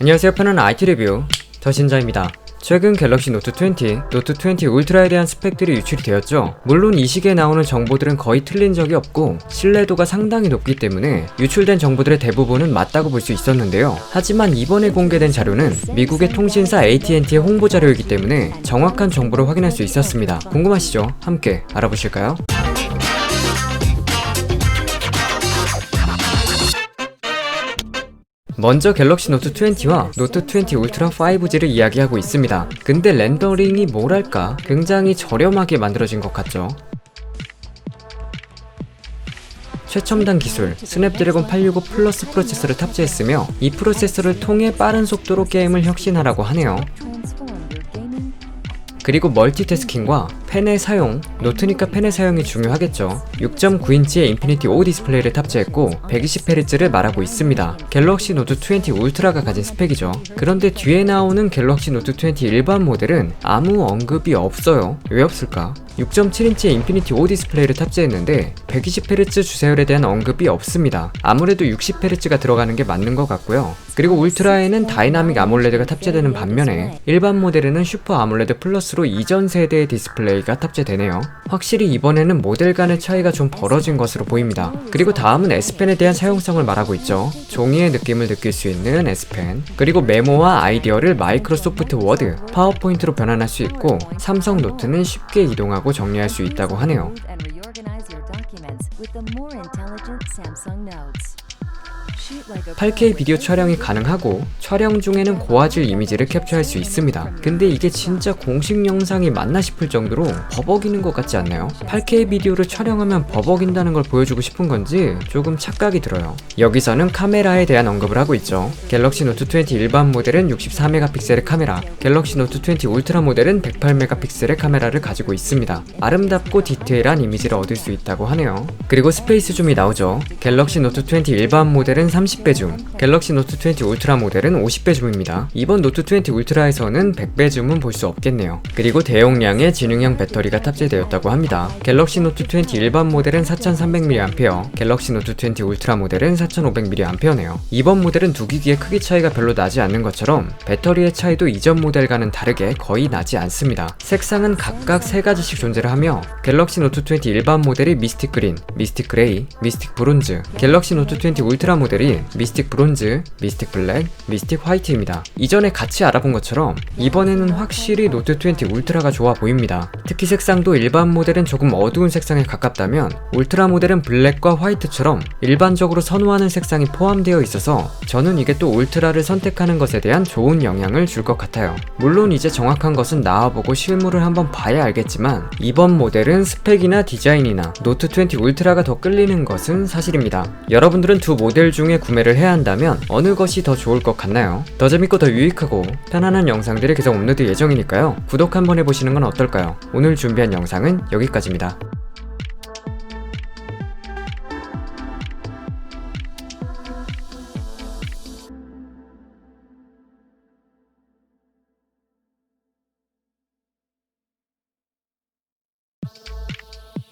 안녕하세요 편안한 IT 리뷰 더신자입니다 최근 갤럭시 노트 20, 노트 20 울트라에 대한 스펙들이 유출이 되었죠. 물론 이 시기에 나오는 정보들은 거의 틀린 적이 없고 신뢰도가 상당히 높기 때문에 유출된 정보들의 대부분은 맞다고 볼 수 있었는데요. 하지만 이번에 공개된 자료는 미국의 통신사 AT&T의 홍보 자료이기 때문에 정확한 정보를 확인할 수 있었습니다. 궁금하시죠? 함께 알아보실까요? 먼저 갤럭시 노트 20와 노트 20 울트라 5G를 이야기하고 있습니다. 근데 렌더링이 뭐랄까 굉장히 저렴하게 만들어진 것 같죠. 최첨단 기술 스냅드래곤 865 플러스 프로세서를 탑재했으며 이 프로세서를 통해 빠른 속도로 게임을 혁신하라고 하네요. 그리고 멀티태스킹과 펜의 사용, 노트니까 펜의 사용이 중요하겠죠. 6.9인치의 인피니티 5 디스플레이를 탑재했고 120Hz를 말하고 있습니다. 갤럭시 노트 20 울트라가 가진 스펙이죠. 그런데 뒤에 나오는 갤럭시 노트 20 일반 모델은 아무 언급이 없어요. 왜 없을까? 6.7인치의 인피니티 5 디스플레이를 탑재했는데 120Hz 주사율에 대한 언급이 없습니다. 아무래도 60Hz가 들어가는 게 맞는 것 같고요. 그리고 울트라에는 다이나믹 아몰레드가 탑재되는 반면에 일반 모델에는 슈퍼 아몰레드 플러스로 이전 세대의 디스플레이 가 탑재되네요. 확실히 이번에는 모델 간의 차이가 좀 벌어진 것으로 보입니다. 그리고 다음은 S펜에 대한 사용성을 말하고 있죠. 종이의 느낌을 느낄 수 있는 S펜. 그리고 메모와 아이디어를 마이크로소프트 워드, 파워포인트로 변환할 수 있고 삼성 노트는 쉽게 이동하고 정리할 수 있다고 하네요. With the more intelligent Samsung Notes. Shoot like a 8K 비디오 촬영이 가능하고 촬영 중에는 고화질 이미지를 캡처할 수 있습니다. 근데 이게 진짜 공식 영상이 맞나 싶을 정도로 버벅이는 것 같지 않나요? 8K 비디오를 촬영하면 버벅인다는 걸 보여주고 싶은 건지 조금 착각이 들어요. 여기서는 카메라에 대한 언급을 하고 있죠. 갤럭시 노트 20 일반 모델은 64메가픽셀의 카메라, 갤럭시 노트 20 울트라 모델은 108메가픽셀의 카메라를 가지고 있습니다. 아름답고 디테일한 이미지를 얻을 수 있다고 하네요. 그리고 스페이스 줌이 나오죠. 갤럭시 노트 20 일반 모델은 30배 줌, 갤럭시 노트 20 울트라 모델은 50배 줌입니다. 이번 노트 20 울트라에서는 100배 줌은 볼 수 없겠네요. 그리고 대용량의 지능형 배터리가 탑재되었다고 합니다. 갤럭시 노트 20 일반 모델은 4300mAh, 갤럭시 노트 20 울트라 모델은 4500mAh네요. 이번 모델은 두 기기의 크기 차이가 별로 나지 않는 것처럼 배터리의 차이도 이전 모델과는 다르게 거의 나지 않습니다. 색상은 각각 세 가지씩 존재를 하며 갤럭시 노트 20 일반 모델이 미스틱 그린, 미스틱 그레이, 미스틱 브론즈, 갤럭시 노트 20 울트라 모델이 미스틱 브론즈, 미스틱 블랙, 미스틱 화이트입니다. 이전에 같이 알아본 것처럼 이번에는 확실히 노트 20 울트라가 좋아 보입니다. 특히 색상도 일반 모델은 조금 어두운 색상에 가깝다면 울트라 모델은 블랙과 화이트처럼 일반적으로 선호하는 색상이 포함되어 있어서 저는 이게 또 울트라를 선택하는 것에 대한 좋은 영향을 줄 것 같아요. 물론 이제 정확한 것은 나와보고 실물을 한번 봐야 알겠지만 이번 모델은 스펙이나 디자인이나 노트 20 울트라가 더 끌리는 것은 사실입니다. 여러분들은 두 모델 중에 구매를 해야 한다면 어느 것이 더 좋을 것 같나요? 더 재밌고 더 유익하고 편안한 영상들이 계속 업로드 예정이니까요. 구독 한번 해보시는 건 어떨까요? 오늘 준비한 영상은 여기까지입니다.